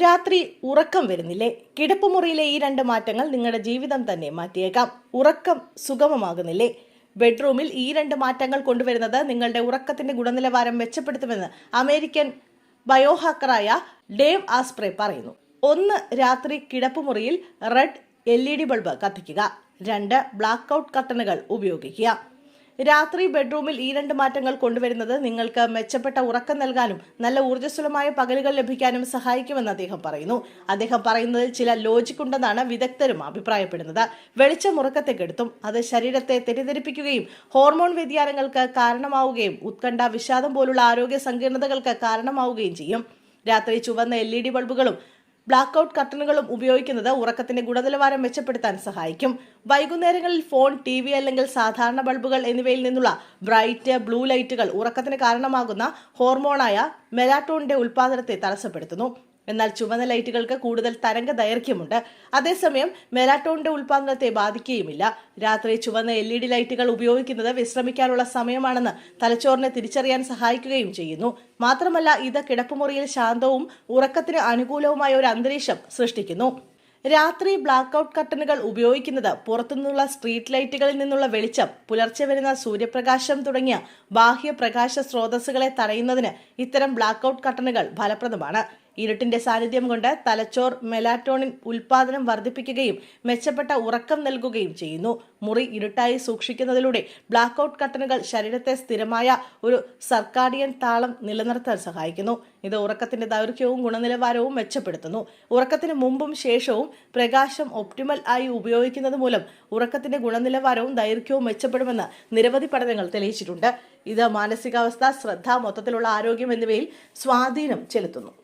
രാത്രി ഉറക്കം വരുന്നില്ലേ? കിടപ്പുമുറിയിലെ ഈ രണ്ട് മാറ്റങ്ങൾ നിങ്ങളുടെ ജീവിതം തന്നെ മാറ്റിയേക്കാം. ഉറക്കം സുഗമമാകുന്നില്ലേ? ബെഡ്റൂമിൽ ഈ രണ്ട് മാറ്റങ്ങൾ കൊണ്ടുവരുന്നത് നിങ്ങളുടെ ഉറക്കത്തിന്റെ ഗുണനിലവാരം മെച്ചപ്പെടുത്തുമെന്ന് അമേരിക്കൻ ബയോഹാക്കറായ ഡേവ് ആസ്പ്രേ പറയുന്നു. ഒന്ന് രാത്രി കിടപ്പുമുറിയിൽ red L E D bulb കത്തിക്കുക. രണ്ട് ബ്ലാക്ക് ഔട്ട് കട്ടണുകൾ ഉപയോഗിക്കുക. രാത്രി ബെഡ്റൂമിൽ ഈ രണ്ട് മാറ്റങ്ങൾ കൊണ്ടുവരുന്നത് നിങ്ങൾക്ക് മെച്ചപ്പെട്ട ഉറക്കം നൽകാനും നല്ല ഊർജസ്വലമായ പകലുകൾ ലഭിക്കാനും സഹായിക്കുമെന്ന് അദ്ദേഹം പറയുന്നു. അദ്ദേഹം പറയുന്നതിൽ ചില ലോജിക് ഉണ്ടെന്നാണ് വിദഗ്ധരും അഭിപ്രായപ്പെടുന്നത്. വെളിച്ചം ഉറക്കത്തെ കെടുത്തും അത് ശരീരത്തെ തെറ്റിദ്ധരിപ്പിക്കുകയും ഹോർമോൺ വ്യതിയാനങ്ങൾക്ക് കാരണമാവുകയും ഉത്കണ്ഠ വിഷാദം പോലുള്ള ആരോഗ്യ സങ്കീർണതകൾക്ക് കാരണമാവുകയും ചെയ്യും. രാത്രി ചുവന്ന എൽ ഇ ഡി ബൾബുകളും ബ്ലാക്ക് ഔട്ട് കർട്ടനുകളും ഉപയോഗിക്കുന്നത് ഉറക്കത്തിന്റെ ഗുണനിലവാരം മെച്ചപ്പെടുത്താൻ സഹായിക്കും. വൈകുന്നേരങ്ങളിൽ ഫോൺ ടി വി അല്ലെങ്കിൽ സാധാരണ ബൾബുകൾ എന്നിവയിൽ നിന്നുള്ള ബ്രൈറ്റ് ബ്ലൂ ലൈറ്റുകൾ ഉറക്കത്തിന് കാരണമാകുന്ന ഹോർമോണായ മെലാറ്റോണിന്റെ ഉൽപ്പാദനത്തെ തടസ്സപ്പെടുത്തുന്നു. എന്നാൽ ചുവന്ന ലൈറ്റുകൾക്ക് കൂടുതൽ തരംഗ ദൈർഘ്യമുണ്ട്. അതേസമയം മെലാറ്റോണിന്റെ ഉൽപാദനത്തെ ബാധിക്കുകയുമില്ല. രാത്രി ചുവന്ന എൽ ഇ ഡി ലൈറ്റുകൾ ഉപയോഗിക്കുന്നത് വിശ്രമിക്കാനുള്ള സമയമാണെന്ന് തലച്ചോറിനെ തിരിച്ചറിയാൻ സഹായിക്കുകയും ചെയ്യുന്നു. മാത്രമല്ല ഇത് കിടപ്പുമുറിയിൽ ശാന്തവും ഉറക്കത്തിന് അനുകൂലവുമായ ഒരു അന്തരീക്ഷം സൃഷ്ടിക്കുന്നു. രാത്രി ബ്ലാക്ക് ഔട്ട് കർട്ടനുകൾ ഉപയോഗിക്കുന്നത് പുറത്തുനിന്നുള്ള സ്ട്രീറ്റ് ലൈറ്റുകളിൽ നിന്നുള്ള വെളിച്ചം പുലർച്ചെ വരുന്ന സൂര്യപ്രകാശം തുടങ്ങിയ ബാഹ്യ പ്രകാശ സ്രോതസ്സുകളെ തടയുന്നതിന് ഇത്തരം ബ്ലാക്ക് ഔട്ട് കർട്ടനുകൾ ഫലപ്രദമാണ്. ഇരുട്ടിന്റെ സാന്നിധ്യം കൊണ്ട് തലച്ചോർ മെലാറ്റോണിൻ ഉൽപാദനം വർദ്ധിപ്പിക്കുകയും മെച്ചപ്പെട്ട ഉറക്കം നൽകുകയും ചെയ്യുന്നു. മുറി ഇരുട്ടായി സൂക്ഷിക്കുന്നതിലൂടെ ബ്ലാക്ക് ഔട്ട് കട്ടനുകൾ ശരീരത്തെ സ്ഥിരമായ ഒരു സർക്കാഡിയൻ താളം നിലനിർത്താൻ സഹായിക്കുന്നു. ഇത് ഉറക്കത്തിന്റെ ദൈർഘ്യവും ഗുണനിലവാരവും മെച്ചപ്പെടുത്തുന്നു. ഉറക്കത്തിന് മുമ്പും ശേഷവും പ്രകാശം ഒപ്റ്റിമൽ ആയി ഉപയോഗിക്കുന്നത് മൂലം ഉറക്കത്തിന്റെ ഗുണനിലവാരവും ദൈർഘ്യവും മെച്ചപ്പെടുമെന്ന് നിരവധി പഠനങ്ങൾ തെളിയിച്ചിട്ടുണ്ട്. ഇത് മാനസികാവസ്ഥ ശ്രദ്ധ മൊത്തത്തിലുള്ള ആരോഗ്യം എന്നിവയിൽ സ്വാധീനം ചെലുത്തുന്നു.